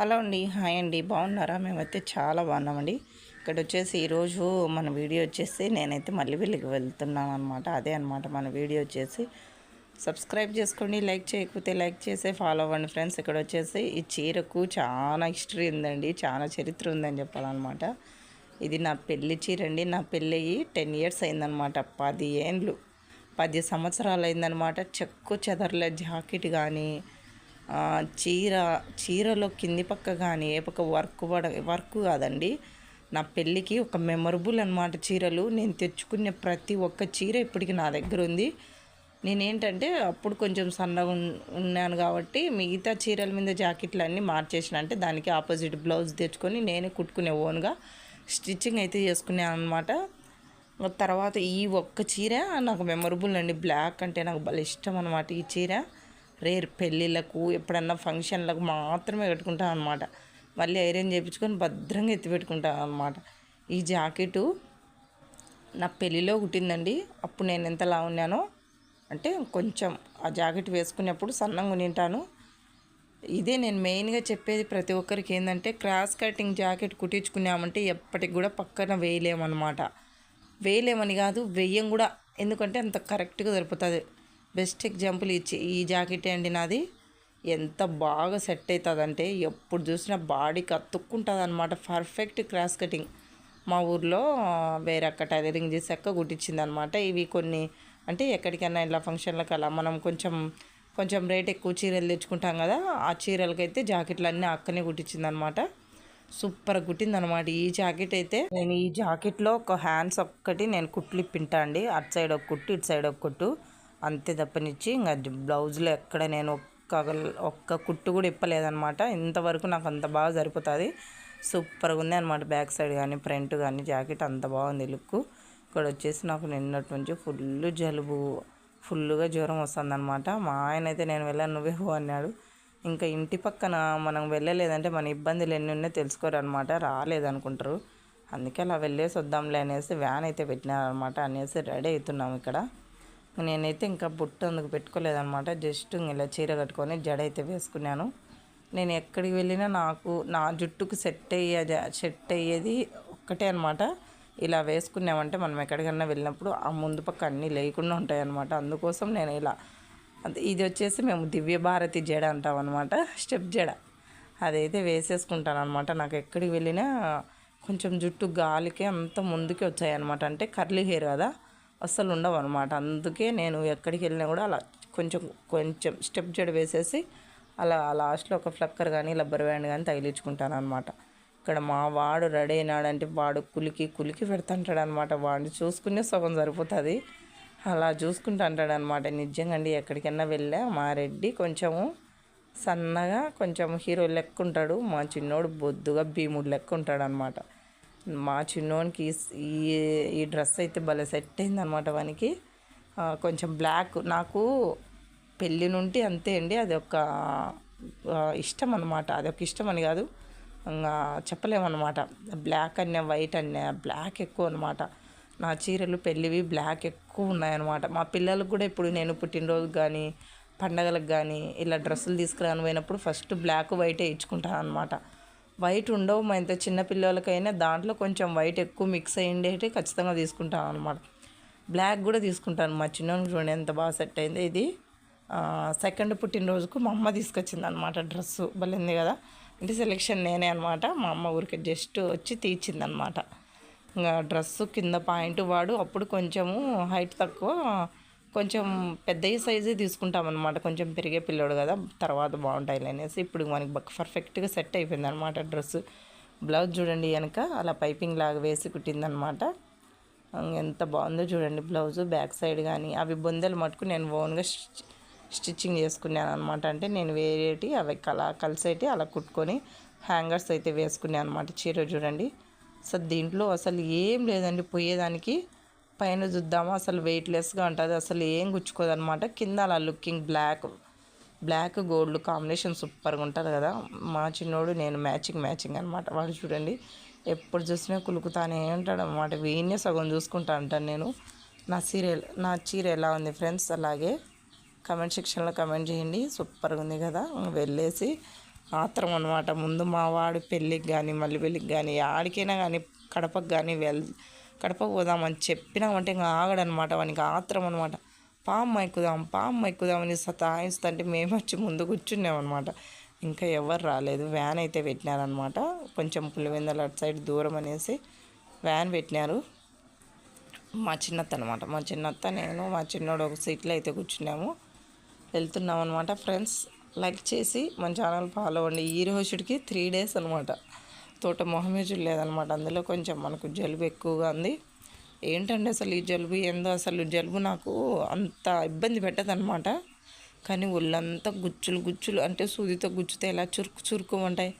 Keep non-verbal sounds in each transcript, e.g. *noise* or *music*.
Hello అండి. Hi అండి. బాగున్నారా? మేమైతే చాలా బాగున్నామండి. ఇక్కడ వచ్చేసి ఈరోజు మన వీడియో వచ్చేసి నేనైతే మళ్ళీ వీళ్ళకి వెళ్తున్నాను అనమాట అదే అనమాట మన వీడియో వచ్చేసి. సబ్స్క్రైబ్ చేసుకోండి లైక్ చేయకపోతే లైక్ చేసే ఫాలో అవ్వండి ఫ్రెండ్స్. ఇక్కడ వచ్చేసి ఈ చీరకు చాలా హిస్టరీ ఉందండి. చాలా చరిత్ర ఉందని చెప్పాలన్నమాట. ఇది నా పెళ్ళి చీర అండి. నా పెళ్ళి అయ్యి టెన్ ఇయర్స్ అయిందనమాట పది ఏండ్లు పది సంవత్సరాలు అయిందనమాట చెక్కు చెదర్ల జాకెట్ కానీ చీర చీరలో కింది పక్క కానీ ఏ పక్క వర్క్ పడ వర్క్ కాదండి. నా పెళ్ళికి ఒక మెమరబుల్ అనమాట చీరలు. నేను తెచ్చుకునే ప్రతి ఒక్క చీర ఇప్పటికి నా దగ్గర ఉంది. నేనేంటంటే అప్పుడు కొంచెం సన్నగా ఉన్నాను కాబట్టి మిగతా చీరల మీద జాకెట్లు అన్నీ మార్చేసిన. అంటే దానికి ఆపోజిట్ బ్లౌజ్ తెచ్చుకొని నేనే కుట్టుకునే ఓన్గా స్టిచ్చింగ్ అయితే చేసుకున్నాను అనమాట తర్వాత ఈ ఒక్క చీర నాకు మెమరబుల్ అండి. బ్లాక్ అంటే నాకు భలే ఇష్టం అనమాట ఈ చీర. రేర్ పెళ్ళిళ్ళకు ఎప్పుడన్నా ఫంక్షన్లకు మాత్రమే పెట్టుకుంటాను అనమాట మళ్ళీ ఐరన్ చేయించుకొని భద్రంగా ఎత్తి పెట్టుకుంటాను అనమాట ఈ జాకెటు నా పెళ్ళిలో కుట్టిందండి. అప్పుడు నేను ఎంతలా ఉన్నానో అంటే కొంచెం ఆ జాకెట్ వేసుకునేప్పుడు సన్నంగా ఉంటాను ఇదే నేను మెయిన్గా చెప్పేది ప్రతి ఒక్కరికి ఏంటంటే క్రాస్ కటింగ్ జాకెట్ కుట్టించుకున్నామంటే ఎప్పటికి కూడా పక్కన వేయలేమన్నమాట. వేయలేమని కాదు వెయ్యం కూడా. ఎందుకంటే అంత కరెక్ట్గా సరిపోతుంది. బెస్ట్ ఎగ్జాంపుల్ ఇచ్చి ఈ జాకెట్ అండి నాది. ఎంత బాగా సెట్ అవుతుందంటే ఎప్పుడు చూసినా బాడీకి అతుక్కుంటుంది అనమాట పర్ఫెక్ట్ క్రాస్ కటింగ్. మా ఊర్లో వేరక్క టైలరింగ్ చేసి అక్క కుట్టించింది అనమాట ఇవి కొన్ని అంటే ఎక్కడికైనా ఇలా ఫంక్షన్లకు అలా మనం కొంచెం కొంచెం రేట్ ఎక్కువ చీరలు తెచ్చుకుంటాం కదా ఆ చీరలకైతే జాకెట్లు అన్నీ అక్కనే కుట్టించింది అనమాట సూపర్ కుట్టింది అనమాట ఈ జాకెట్ అయితే నేను ఈ జాకెట్లో ఒక హ్యాండ్స్ ఒక్కటి నేను కుట్లు ఇప్పింటా అండి. అటు సైడ్ ఒక కుట్టు ఇటు సైడ్ ఒక కుట్టు. అంతే తప్పనిచ్చి ఇంకా బ్లౌజ్లో ఎక్కడ నేను ఒక్క ఒక్క కుట్టు కూడా ఇప్పలేదనమాట ఇంతవరకు నాకు అంత బాగా సరిపోతుంది. సూపర్గా ఉంది అనమాట బ్యాక్ సైడ్ కానీ ఫ్రంట్ కానీ జాకెట్ అంత బాగుంది లుక్. ఇక్కడ వచ్చేసి నాకు నిన్నటి నుంచి ఫుల్ జలుబు ఫుల్గా జ్వరం వస్తుందన్నమాట. మా ఆయన అయితే నేను వెళ్ళాను నువ్వే హో అన్నాడు. ఇంకా ఇంటి పక్కన మనం వెళ్ళలేదంటే మన ఇబ్బందులు ఎన్ని ఉన్నాయో తెలుసుకోరు అనమాట రాలేదనుకుంటారు. అందుకే అలా వెళ్ళేసి వద్దాంలే అనేసి వ్యాన్ అయితే పెట్టినారనమాట అనేసి రెడీ అవుతున్నాం ఇక్కడ. నేనైతే ఇంకా బుట్ట అందుకు పెట్టుకోలేదనమాట జస్ట్ ఇలా చీర కట్టుకొని జడ అయితే వేసుకున్నాను. నేను ఎక్కడికి వెళ్ళినా నాకు నా జుట్టుకు సెట్ అయ్యే సెట్ అయ్యేది ఒక్కటే అనమాట ఇలా వేసుకున్నామంటే మనం ఎక్కడికన్నా వెళ్ళినప్పుడు ఆ ముందు పక్క అన్నీ లేకుండా ఉంటాయి అనమాట అందుకోసం నేను ఇలా ఇది వచ్చేసి మేము దివ్య భారతి జడ అంటాం అనమాట స్టెప్ జడ. అదైతే వేసేసుకుంటాను అనమాట నాకు ఎక్కడికి వెళ్ళినా కొంచెం జుట్టు గాలికి అంత ముందుకి వచ్చాయన్నమాట అంటే కర్లీ హెయిర్ కదా. అస్సలు ఉండవు అనమాట అందుకే నేను ఎక్కడికి వెళ్ళినా కూడా అలా కొంచెం కొంచెం స్టెప్ జడ వేసేసి అలా లాస్ట్లో ఒక ఫ్లక్కర్ కానీ రబ్బర్ బ్యాండ్ కానీ తగిలించుకుంటాను అనమాట ఇక్కడ మా వాడు రెడీ అయినాడంటే వాడు కులికి కులికి పెడుతుంటాడు అనమాట వాడిని చూసుకునే సగం సరిపోతుంది. అలా చూసుకుంటూ అంటాడు అనమాట నిజంగా అండి ఎక్కడికైనా వెళ్ళా మా రెడ్డి కొంచెము సన్నగా కొంచెం హీరో లెక్క ఉంటాడు మా చిన్నోడు బొద్దుగా భీముడు లెక్క ఉంటాడు అనమాట మా చిన్నోనికి ఈ ఈ డ్రెస్ అయితే భలే సెట్ అయింది అనమాట వానికి కొంచెం బ్లాక్. నాకు పెళ్ళి నుండి అంతే అండి. అది ఒక ఇష్టం అనమాట అది ఒక ఇష్టం అని కాదు. ఇంకా చెప్పలేమన్నమాట. బ్లాక్ అన్న వైట్ అన్న బ్లాక్ ఎక్కువ అనమాట నా చీరలు పెళ్ళివి బ్లాక్ ఎక్కువ ఉన్నాయన్నమాట. మా పిల్లలకు కూడా ఇప్పుడు నేను పుట్టినరోజు కానీ పండగలకు కానీ ఇలా డ్రెస్సులు తీసుకురాని పోయినప్పుడు ఫస్ట్ బ్లాక్ వైటే ఇచ్చుకుంటాను అనమాట వైట్ ఉండవు. మా ఇంత చిన్నపిల్లలకైనా దాంట్లో కొంచెం వైట్ ఎక్కువ మిక్స్ అయ్యిండేటి ఖచ్చితంగా తీసుకుంటాను అనమాట బ్లాక్ కూడా తీసుకుంటాను. మా చిన్నోనికి చూడండి ఎంత బాగా సెట్ అయింది ఇది. సెకండ్ పుట్టినరోజుకు మా అమ్మ తీసుకొచ్చింది అనమాట డ్రెస్సు. బలింది కదా. అంటే సెలెక్షన్ నేనే అనమాట మా అమ్మ ఊరికి జస్ట్ వచ్చి తీర్చింది అనమాట ఇంకా డ్రెస్సు కింద పాయింట్ వాడు. అప్పుడు కొంచెము హైట్ తక్కువ. కొంచెం పెద్ద సైజే తీసుకుంటాం అనమాట కొంచెం పెరిగే పిల్లోడు కదా తర్వాత బాగుంటాయి అనేసి ఇప్పుడు మనకి పర్ఫెక్ట్గా సెట్ అయిపోయింది అనమాట డ్రెస్సు బ్లౌజ్ చూడండి వెనక అలా పైపింగ్ లాగా వేసి కుట్టిందనమాట ఎంత బాగుందో చూడండి బ్లౌజ్ బ్యాక్ సైడ్ కానీ అవి బొందెలు మటుకు నేను ఓన్గా స్టిచ్చింగ్ చేసుకున్నాను అనమాట అంటే నేను వేరేటి అవి అలా కలిసేటి అలా కుట్టుకొని హ్యాంగర్స్ అయితే వేసుకున్నాను అనమాట చీర చూడండి. అసలు దీంట్లో అసలు ఏం లేదండి పోయేదానికి పైన చూద్దాము? అసలు వెయిట్లెస్గా ఉంటుంది. అసలు ఏం గుచ్చుకోదనమాట కింద అలా looking black black gold combination సూపర్గా ఉంటుంది కదా. మా చిన్నోడు నేను మ్యాచింగ్ మ్యాచింగ్ అనమాట వాడు చూడండి ఎప్పుడు చూసినా కులుకుతానే ఉంటాడు అనమాట వీణ్ణే సగం చూసుకుంటా అంటాను నేను. నా సీరియల్ నా చీర ఎలా ఉంది ఫ్రెండ్స్ అలాగే కమెంట్ సెక్షన్లో కమెంట్ చేయండి. సూపర్గా ఉంది కదా. వెళ్ళేసి ఆత్రం అనమాట ముందు మా వాడు పెళ్ళికి కానీ మళ్ళీ పెళ్ళికి కానీ ఆడికైనా కానీ కడపకు కానీ వెళ్ కడపకు పోదామని చెప్పినామంటే ఇంకా ఆగడనమాట వానికి ఆత్రం అనమాట పామ్మ ఎక్కుదాం పామ్మ ఎక్కుదామని సతాయిస్తుంటే మేము వచ్చి ముందు కూర్చున్నామన్నమాట ఇంకా ఎవరు రాలేదు వ్యాన్ అయితే పెట్టినారనమాట. కొంచెం పులివెందల అటు సైడ్ దూరం అనేసి వ్యాన్ పెట్టినారు. మా చిన్నత్త అనమాట మా చిన్నత్త నేను మా చిన్నోడు ఒక సీట్లో అయితే కూర్చున్నాము. వెళ్తున్నాం అనమాట ఫ్రెండ్స్ లైక్ చేసి మన ఛానల్ ఫాలో అవ్వండి. ఈ రోజుకి త్రీ డేస్ అనమాట. తోట మొహమే చూడలేదనమాట అందులో కొంచెం మనకు జలుబు ఎక్కువగా ఉంది. ఏంటంటే అసలు ఈ జలుబు? ఏందో అసలు జలుబు నాకు అంత ఇబ్బంది పెట్టదనమాట కానీ ఒళ్ళంతా గుచ్చులు గుచ్చులు అంటే సూదితో గుచ్చితే ఎలా చురుకు చురుకు ఉంటాయి?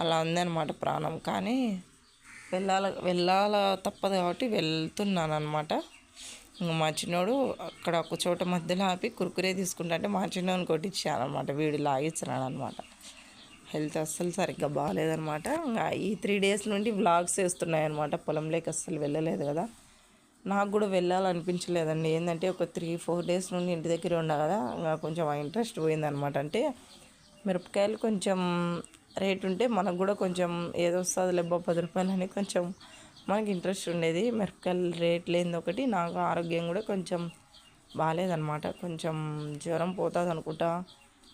అలా ఉందన్నమాట ప్రాణం. కానీ వెళ్ళాల వెళ్ళాల తప్పదు కాబట్టి వెళ్తున్నాను అనమాట మా చిన్నోడు అక్కడ ఒక చోట మధ్యలో ఆపి కురుకురే తీసుకుంటా అంటే మా చిన్నోని కొట్టించాను అనమాట వీడు లాగిస్తున్నాడు అనమాట హెల్త్ అస్సలు సరిగ్గా బాగాలేదనమాట. ఇంకా ఈ త్రీ డేస్ నుండి వ్లాగ్స్ వేస్తున్నాయి అనమాట పొలంలోకి అస్సలు వెళ్ళలేదు కదా. నాకు కూడా వెళ్ళాలనిపించలేదండి. ఏంటంటే ఒక త్రీ ఫోర్ డేస్ నుండి ఇంటి దగ్గర ఉన్నా కదా ఇంకా కొంచెం ఇంట్రెస్ట్ పోయిందనమాట. అంటే మిరపకాయలు కొంచెం రేట్ ఉంటే మనకు కూడా కొంచెం ఏదో వస్తుంది లేబో పది రూపాయలు అని కొంచెం మనకి ఇంట్రెస్ట్ ఉండేది. మిరపకాయలు రేట్ లేనిది ఒకటి నాకు ఆరోగ్యం కూడా కొంచెం బాగాలేదనమాట. కొంచెం జ్వరం పోతుంది అనుకుంటా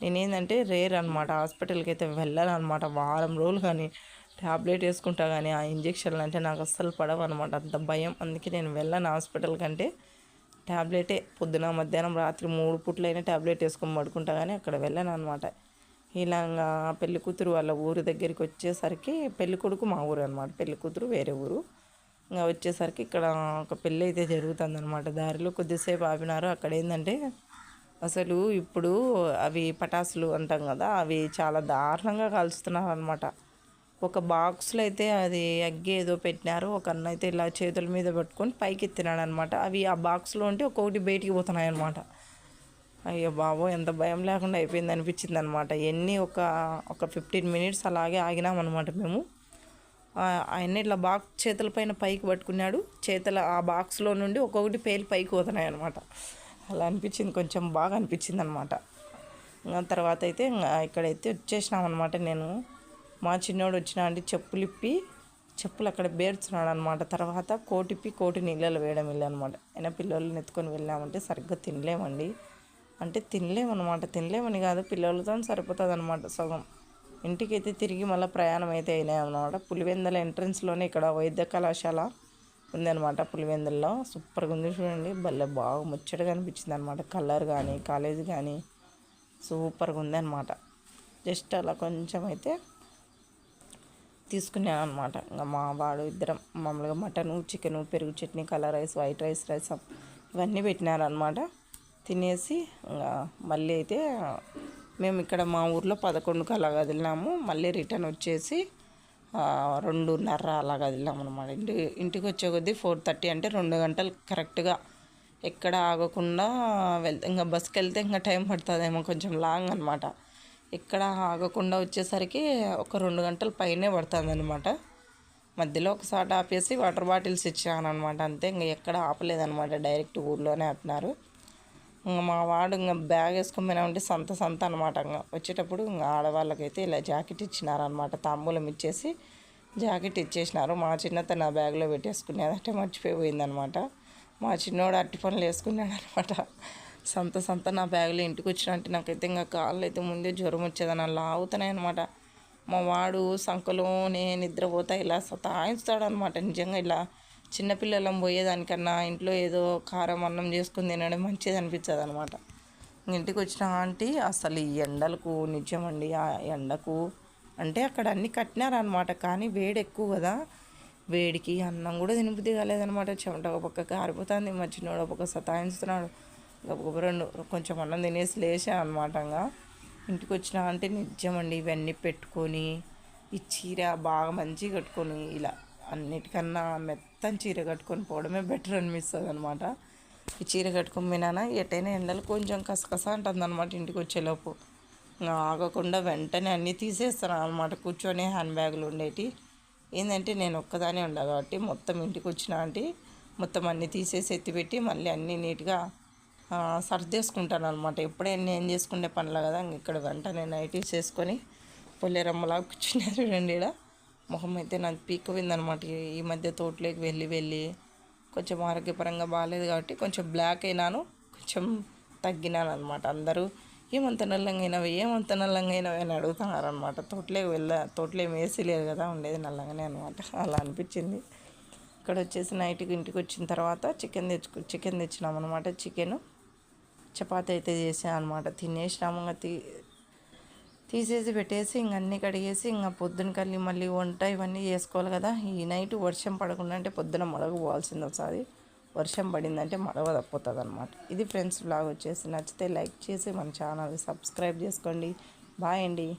నేనేంటంటే రేర్ అనమాట హాస్పిటల్కి అయితే వెళ్ళాలన్నమాట వారం రోజులు కానీ ట్యాబ్లెట్ వేసుకుంటా కానీ ఆ ఇంజక్షన్లు అంటే నాకు అస్సలు పడవు అనమాట అంత భయం. అందుకే నేను వెళ్ళాను హాస్పిటల్ కంటే. ట్యాబ్లెటే పొద్దున మధ్యాహ్నం రాత్రి మూడు పుట్లైనా ట్యాబ్లెట్ వేసుకొని పడుకుంటా కానీ అక్కడ వెళ్ళాను అనమాట ఇలాగా పెళ్ళి కూతురు వాళ్ళ ఊరు దగ్గరికి వచ్చేసరికి పెళ్ళి కొడుకు మా ఊరు అనమాట పెళ్ళి కూతురు వేరే ఊరు. ఇంకా వచ్చేసరికి ఇక్కడ ఒక పెళ్ళి అయితే జరుగుతుంది అనమాట దారిలో కొద్దిసేపు ఆపినారు. అక్కడ ఏంటంటే అసలు ఇప్పుడు అవి పటాసులు అంటాం కదా అవి చాలా దారుణంగా కాల్చుతున్నారు అనమాట ఒక బాక్స్లో అయితే అది అగ్గి ఏదో పెట్టినారు ఒక అన్న అయితే ఇలా చేతుల మీద పెట్టుకొని పైకి ఎత్తినాడు అనమాట అవి ఆ బాక్స్లో ఉంటే ఒక్కొక్కటి బయటికి పోతున్నాయి అనమాట అయ్యో బాబో ఎంత భయం లేకుండా అయిపోయింది అనిపించింది అనమాట ఎన్ని ఒక ఒక ఫిఫ్టీన్ మినిట్స్ అలాగే ఆగినామన్నమాట మేము. ఆయన ఇట్లా బాక్స్ చేతుల పైన పైకి పట్టుకున్నాడు. చేతుల ఆ బాక్స్లో నుండి ఒక్కొక్కటి పేలు పైకి పోతున్నాయి అనమాట అలా అనిపించింది కొంచెం బాగా అనిపించింది అనమాట తర్వాత అయితే ఇక్కడైతే వచ్చేసినాం అనమాట నేను. మా చిన్నోడు వచ్చినా అంటే చెప్పులు ఇప్పి చెప్పులు అక్కడ బేర్చున్నాడు అనమాట తర్వాత కోటిప్పి కోటి నీళ్ళలో వేయడం వెళ్ళానమాట అయినా పిల్లల్ని ఎత్తుకొని వెళ్ళామంటే సరిగ్గా తినలేమండి. అంటే తినలేమన్నమాట తినలేమని కాదు పిల్లలతో సరిపోతుంది అనమాట సగం. ఇంటికైతే తిరిగి మళ్ళీ ప్రయాణం అయితే అయినాయి అనమాట పులివెందల ఎంట్రన్స్లోనే ఇక్కడ వైద్య కళాశాల. ఉందన్నమాట పులివెందుల్లో. సూపర్గా ఉంది చూడండి. భలే బాగా ముచ్చటగా అనిపించింది అనమాట కలర్ కానీ కాలేజ్ కానీ సూపర్గా ఉంది అనమాట జస్ట్ అలా కొంచెం అయితే తీసుకున్నాను అనమాట ఇంకా మా వాడు ఇద్దరం మామూలుగా మటను చికెను పెరుగు chutney colour rice white rice rasam ఇవన్నీ పెట్టినారనమాట తినేసి ఇంకా మళ్ళీ అయితే మేము ఇక్కడ మా ఊర్లో పదకొండుకు అలా వదిలినాము. మళ్ళీ రిటర్న్ వచ్చేసి రెండున్నర అలాగా వదిలామన్నమాట అనమాట ఇంటి ఇంటికి వచ్చే కొద్దీ ఫోర్ థర్టీ అంటే రెండు గంటలు కరెక్ట్గా ఎక్కడ ఆగకుండా వెళ్తే ఇంకా బస్కి వెళ్తే ఇంకా టైం పడుతుందేమో కొంచెం లాంగ్ అనమాట ఎక్కడ ఆగకుండా వచ్చేసరికి ఒక రెండు గంటల పైనే పడుతుంది అనమాట మధ్యలో ఒకసారి ఆపేసి వాటర్ బాటిల్స్ ఇచ్చాను అనమాట అంతే ఇంకా ఎక్కడ ఆపలేదనమాట డైరెక్ట్ ఊర్లోనే ఆపినారు. ఇంకా మా వాడు ఇంకా బ్యాగ్ వేసుకొని ఉంటే సంత సంత అనమాట ఇంకా. వచ్చేటప్పుడు ఇంకా ఆడవాళ్ళకైతే ఇలా జాకెట్ ఇచ్చినారనమాట తాంబూలం ఇచ్చేసి జాకెట్ ఇచ్చేసినారు. మా చిన్నత నా బ్యాగ్లో పెట్టేసుకునేదంటే మర్చిపోయిందనమాట మా చిన్నోడు అట్టి పనులు వేసుకున్నాడు అనమాట సంత సంత నా బ్యాగ్లో ఇంటికి వచ్చినట్టు నాకైతే ఇంకా కాళ్ళు అయితే ముందే జ్వరం వచ్చేదని అలా అవుతున్నాయి అనమాట మా వాడు సంకలోనే నిద్రపోతా ఇలా సతాయిస్తాడు అనమాట నిజంగా ఇలా చిన్నపిల్లలం పోయేదానికన్నా ఇంట్లో ఏదో కారం అన్నం చేసుకుని తినడం మంచిది అనిపించదు అనమాట ఇంటికి వచ్చిన ఆంటీ అసలు ఈ ఎండలకు నిజమండి ఆ ఎండకు అంటే అక్కడ అన్నీ కట్టినారనమాట కానీ వేడి ఎక్కువ కదా వేడికి అన్నం కూడా తినబుద్ధి కాలేదనమాట చెమట ఒక పక్క కారిపోతుంది మా చిన్నోడు ఒక పక్క సతాయిస్తున్నాడు ఒక రెండు కొంచెం అన్నం తినేసి లేచా అనమాట ఇంటికి వచ్చిన అంటే నిజమండి ఇవన్నీ పెట్టుకొని ఈ చీర బాగా మంచిగా కట్టుకొని ఇలా అన్నిటికన్నా మెత్తని చీర కట్టుకొని పోవడమే బెటర్ అనిపిస్తుంది అనమాట ఈ చీర కట్టుకొని పోయినా ఎటైనా ఎండలు కొంచెం కసకస అంటుంది అనమాట ఇంటికి వచ్చేలోపు. ఆగకుండా వెంటనే అన్నీ తీసేస్తాను అనమాట కూర్చొని హ్యాండ్ బ్యాగులు ఉండేటి. ఏంటంటే నేను ఒక్కదానే ఉండా కాబట్టి మొత్తం ఇంటికి వచ్చిన అంటే మొత్తం అన్నీ తీసేసి ఎత్తిపెట్టి మళ్ళీ అన్నీ నీట్గా సర్దేసుకుంటాను అనమాట ఎప్పుడైనా నేను చేసుకునే పనులు కదా ఇక్కడ వెంటనే నైట్ వేసుకొని పొల్లేరమ్మలా కూర్చున్నారు *laughs* చూడండి ఈడ. మొహం అయితే నాకు పీకపోయిందనమాట ఈ మధ్య తోటలోకి వెళ్ళి వెళ్ళి కొంచెం ఆరోగ్యపరంగా బాగాలేదు కాబట్టి కొంచెం బ్లాక్ అయినాను కొంచెం తగ్గినాను అనమాట అందరూ ఏమంత నల్లంగైనవి ఏమంత నల్లంగైనవి అని అడుగుతున్నారు అనమాట తోటలోకి వెళ్ళ తోటలో ఏం వేసి లేదు కదా ఉండేది నల్లంగానే అనమాట అలా అనిపించింది. ఇక్కడ వచ్చేసి నైట్కి ఇంటికి వచ్చిన తర్వాత చికెన్ తెచ్చుకు చికెన్ తెచ్చినాం అనమాట చికెన్ చపాతీ అయితే చేసాను అనమాట తినేసినాము ఇంకా తీసేసి పెట్టేసి ఇంక అన్నీ కడిగేసి ఇంకా పొద్దున కల్లి మళ్ళీ వంట ఇవన్నీ చేసుకోవాలి కదా. ఈ నైట్ వర్షం పడకుండా అంటే పొద్దున మడగ పోవాల్సింది ఒకసారి. వర్షం పడిందంటే మడవ తప్పుతుంది అనమాట ఇది ఫ్రెండ్స్ బ్లాగ్ వచ్చేసి నచ్చితే లైక్ చేసి మన ఛానల్ సబ్స్క్రైబ్ చేసుకోండి. బాయ్ అండి.